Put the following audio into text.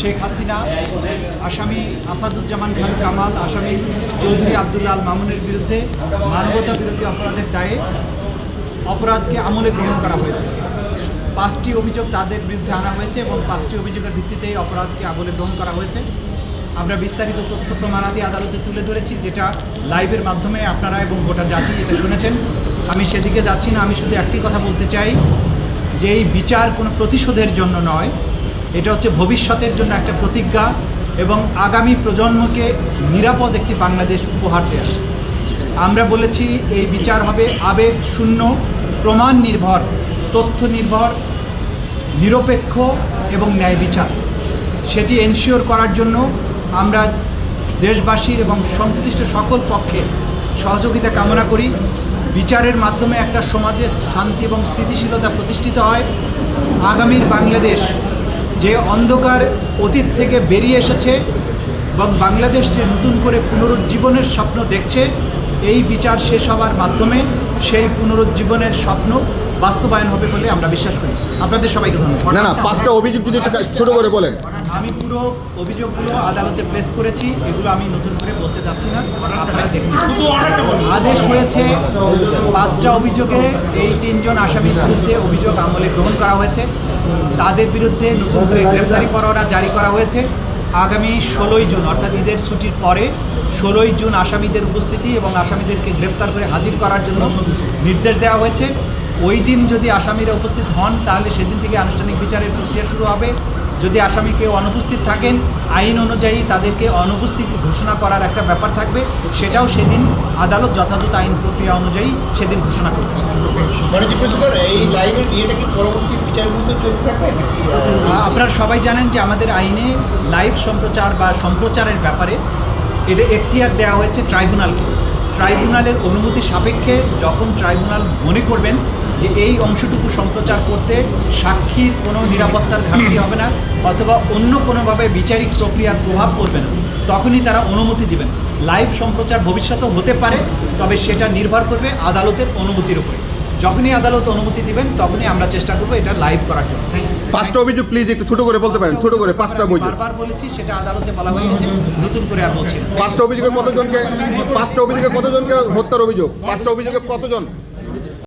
শেখ হাসিনা, আসামি আসাদুজ্জামান খান কামাল, আসামি চৌধুরী আবদুল্লাহ আল মামুনের বিরুদ্ধে মানবতা বিরোধী অপরাধের দায়ে অপরাধকে আমলে গ্রহণ করা হয়েছে। পাঁচটি অভিযোগ তাদের বিরুদ্ধে আনা হয়েছে এবং পাঁচটি অভিযোগের ভিত্তিতে এই অপরাধকে আমলে গ্রহণ করা হয়েছে। আমরা বিস্তারিত তথ্য প্রমাণাদি আদালতে তুলে ধরেছি, যেটা লাইভের মাধ্যমে আপনারা এবং গোটা জাতি এটা শুনেছেন। আমি সেদিকে যাচ্ছি না, আমি শুধু একটি কথা বলতে চাই যে এই বিচার কোনো প্রতিশোধের জন্য নয় এটা হচ্ছে ভবিষ্যতের জন্য একটা প্রতিজ্ঞা এবং আগামী প্রজন্মকে নিরাপদ একটি বাংলাদেশ উপহার দেওয়া আমরা বলেছি এই বিচার হবে আবেগ শূন্য, প্রমাণ নির্ভর, তথ্য নির্ভর, নিরপেক্ষ এবং ন্যায় বিচার। সেটি এনশিওর করার জন্য আমরা দেশবাসীর এবং সংশ্লিষ্ট সকল পক্ষে সহযোগিতা কামনা করি। বিচারের মাধ্যমে একটা সমাজে শান্তি এবং স্থিতিশীলতা প্রতিষ্ঠিত হয়। আগামীর বাংলাদেশ যে অন্ধকার অতীত থেকে বেরিয়ে এসেছে এবং বাংলাদেশ যে নতুন করে পুনরুজ্জীবনের স্বপ্ন দেখছে, এই বিচার শেষ হওয়ার মাধ্যমে সেই পুনরুজ্জীবনের স্বপ্ন বাস্তবায়ন হবে বলে আমরা বিশ্বাস করি। আপনাদের সবাইকে ধন্যবাদ। না না, পাঁচটা অভিযোগ যদি ছোট করে বলেন। আমি পুরো অভিযোগগুলো আদালতে প্লেস করেছি এগুলো আমি নতুন করে বলতে চাচ্ছি না। আপনারা দেখে নিন। আদেশ হয়েছে পাঁচটা অভিযোগে এই তিনজন আসামির বিরুদ্ধে অভিযোগ আমলে গ্রহণ করা হয়েছে। তাদের বিরুদ্ধে নতুন করে গ্রেফতারি পরোয়ানা জারি করা হয়েছে। আগামী ষোলোই জুন অর্থাৎ ঈদের ছুটির পরে ষোলোই জুন আসামিদের উপস্থিতি এবং আসামিদেরকে গ্রেপ্তার করে হাজির করার জন্য নির্দেশ দেওয়া হয়েছে। ওই দিন যদি আসামিরা উপস্থিত হন তাহলে সেদিন থেকে আনুষ্ঠানিক বিচারের প্রক্রিয়া শুরু হবে। যদি আসামি কেউ অনুপস্থিত থাকেন আইন অনুযায়ী তাদেরকে অনুপস্থিত ঘোষণা করার একটা ব্যাপার থাকবে। সেটাও সেদিন আদালত যথাযথ আইন প্রক্রিয়া অনুযায়ী সেদিন ঘোষণা করবে। আপনারা সবাই জানেন যে আমাদের আইনে লাইভ সম্প্রচার বা সম্প্রচারের ব্যাপারে এটা এখতিয়ার দেওয়া হয়েছে ট্রাইব্যুনালকে। ট্রাইব্যুনালের অনুমতি সাপেক্ষে যখন ট্রাইব্যুনাল মনে করবেন যে এই অংশটুকু সম্প্রচার করতে সাক্ষীর কোনো নিরাপত্তার ঘাটতি হবে না অথবা অন্য কোনোভাবে বিচারিক প্রক্রিয়ার প্রভাব পড়বে না তখনই তারা অনুমতি দিবেন। লাইভ সম্প্রচার ভবিষ্যতেও হতে পারে তবে সেটা নির্ভর করবে আদালতের অনুমতির উপরে। যখনই আদালত অনুমতি দিবেন তখনই আমরা চেষ্টা করব এটা লাইভ করার জন্য পাঁচটা অভিযোগ প্লিজ একটু ছোট করে বলতে পারেন ছোট করে পাঁচটা অভিযোগ। বারবার বলেছি সেটা আদালতে বলা হয়ে গেছে নতুন করে আর বলছি পাঁচটা অভিযোগে কতজনকে পাঁচটা অভিযোগে কতজনকে হত্যার অভিযোগ? পাঁচটা অভিযোগে কতজন?